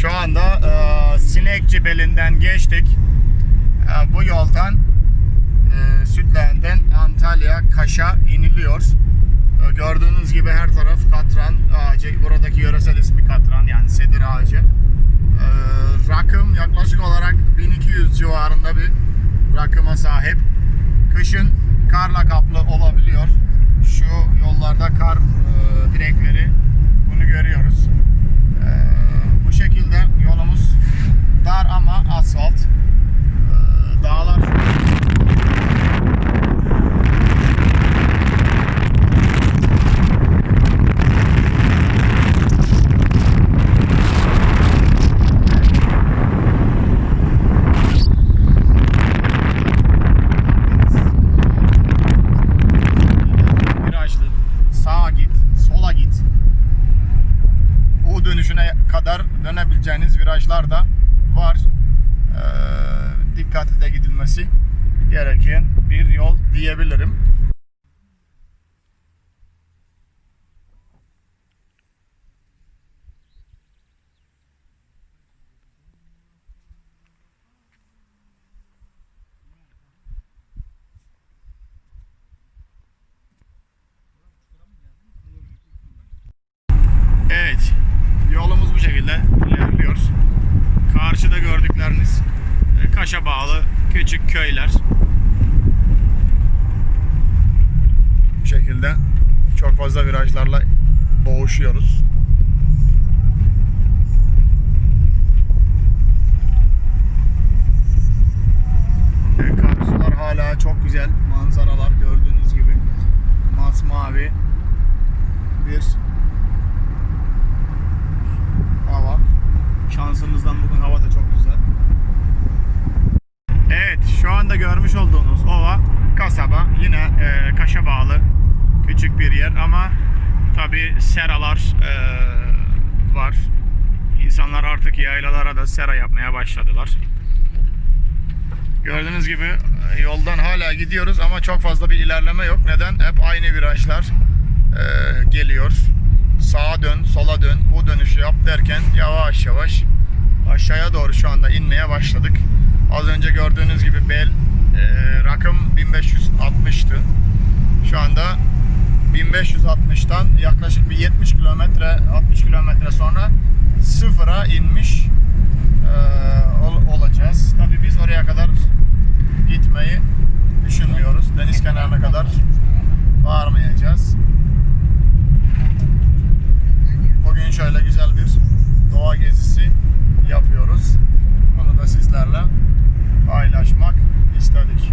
Şu anda e, Sinekçi belinden geçtik. E, bu yoldan e, Sütleğen'den Antalya Kaş'a iniliyor. E, gördüğünüz gibi her taraf katran ağacı. Buradaki yöresel ismi katran yani sedir ağacı. E, rakım yaklaşık olarak 1200 civarında bir rakıma sahip. Kışın karla kaplı olabiliyor. Şu yollarda kar e, direkleri bunu görüyoruz. E, bu şekilde yolumuz dar ama asfalt. E, dağlar virajlı. Sağa git, sola git. U dönüşüne kadar dönebileceğiniz virajlar da var. Ee, dikkatli de gidilmesi gereken bir yol diyebilirim. Evet, şekilde ilerliyor. Karşıda gördükleriniz e, Kaş'a bağlı küçük köyler. Bu şekilde çok fazla virajlarla boğuşuyoruz. E, Karşılar hala çok güzel manzaralar gördüğünüz gibi. Masmavi bir Şansımızdan bugün hava da çok güzel. Evet, şu anda görmüş olduğunuz ova kasaba. Yine e, Kaş'a bağlı küçük bir yer ama tabi seralar e, var. İnsanlar artık yaylalara da sera yapmaya başladılar. Gördüğünüz gibi e, yoldan hala gidiyoruz ama çok fazla bir ilerleme yok. Neden? Hep aynı virajlar e, geliyor. Sağa dön, sola dön, bu dönüşü yap derken yavaş yavaş aşağıya doğru şu anda inmeye başladık. Az önce gördüğünüz gibi bel e, rakım 1560'tı. Şu anda 1560'tan yaklaşık bir 70 kilometre 60 kilometre sonra sıfıra inmiş e, doğa gezisi yapıyoruz. Bunu da sizlerle paylaşmak istedik.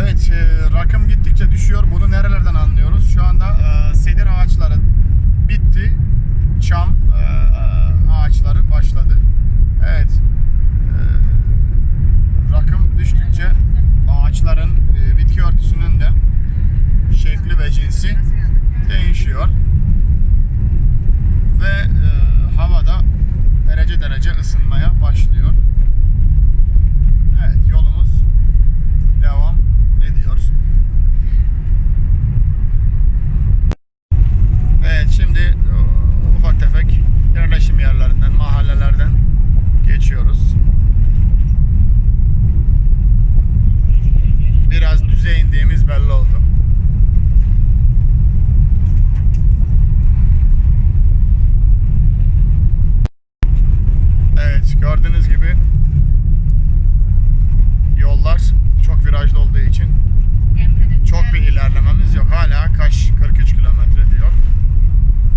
Evet, e, rakım gittikçe düşüyor. Bunu nerelerden anlıyoruz? Şu anda e, sedir ağaçları bitti. Çam e, e, ağaçları başladı. Evet. e, rakım düştükçe ağaçların e, bitki örtüsünün de şekli ve cinsi değişiyor ve e, havada derece derece ısınmaya başlıyor. Evet yolumuz devam ediyor. Evet şimdi e, ufak tefek yerleşim yerlerinden, mahallelerden geçiyoruz. Biraz düze indiğimiz belli oldu. Evet gördüğünüz gibi yollar çok virajlı olduğu için çok bir ilerlememiz yok. Hala Kaş 43 kilometre diyor.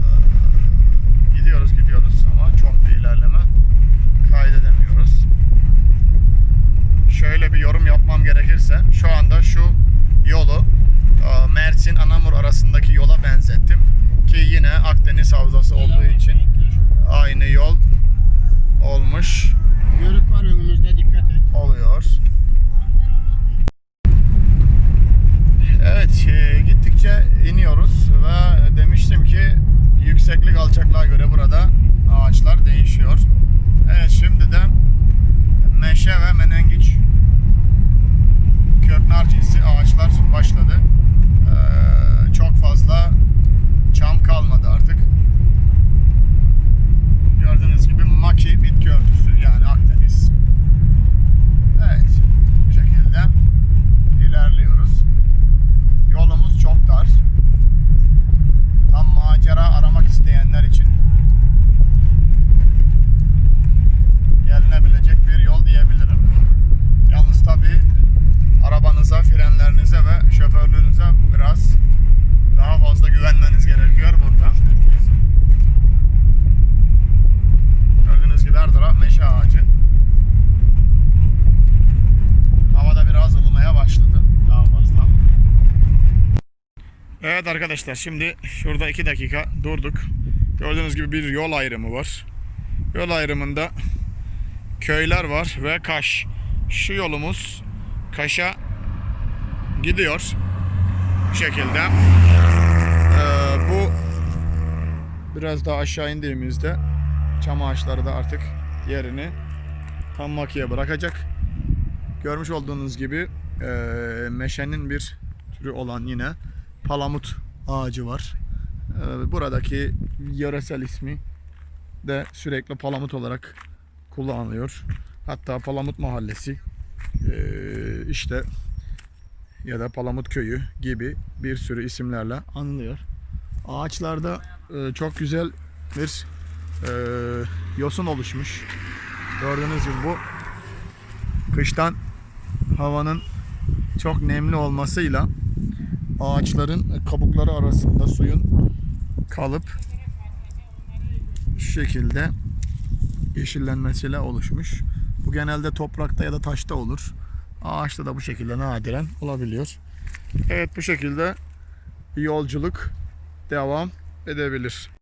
Ee, gidiyoruz gidiyoruz ama çok bir ilerleme kaydedemiyoruz. Şöyle bir yorum yapmam gerekirse şu anda şu yolu e, Mersin Anamur arasındaki yola benzettim. Ki yine Akdeniz Havzası olduğu için aynı yol olmuş Yörük var önümüzde dikkat et. oluyor. Evet, e, gittikçe iniyoruz ve demiştim ki yükseklik alçaklığa göre burada ağaçlar değişiyor. Evet, şimdi de meşe ve menengiç köknar cinsi ağaçlar başladı. Ee, çok fazla çam kalmadı artık. Gördüğünüz gibi varsa frenlerinize ve şoförlüğünüze biraz daha fazla güvenmeniz gerekiyor burada. Gördüğünüz gibi her taraf meşe ağacı. Havada biraz ılımaya başladı daha fazla. Evet arkadaşlar şimdi şurada 2 dakika durduk. Gördüğünüz gibi bir yol ayrımı var. Yol ayrımında köyler var ve Kaş. Şu yolumuz Kaş'a gidiyor. Bu şekilde. Ee, bu biraz daha aşağı indiğimizde çam ağaçları da artık yerini tam makiye bırakacak. Görmüş olduğunuz gibi e, meşenin bir türü olan yine palamut ağacı var. E, buradaki yöresel ismi de sürekli palamut olarak kullanılıyor. Hatta Palamut Mahallesi e, işte ya da Palamut Köyü gibi bir sürü isimlerle anılıyor. Ağaçlarda e, çok güzel bir e, yosun oluşmuş. Gördüğünüz gibi bu kıştan havanın çok nemli olmasıyla ağaçların kabukları arasında suyun kalıp şu şekilde yeşillenmesiyle oluşmuş. Bu genelde toprakta ya da taşta olur. Ağaçta da bu şekilde nadiren olabiliyor. Evet bu şekilde yolculuk devam edebilir.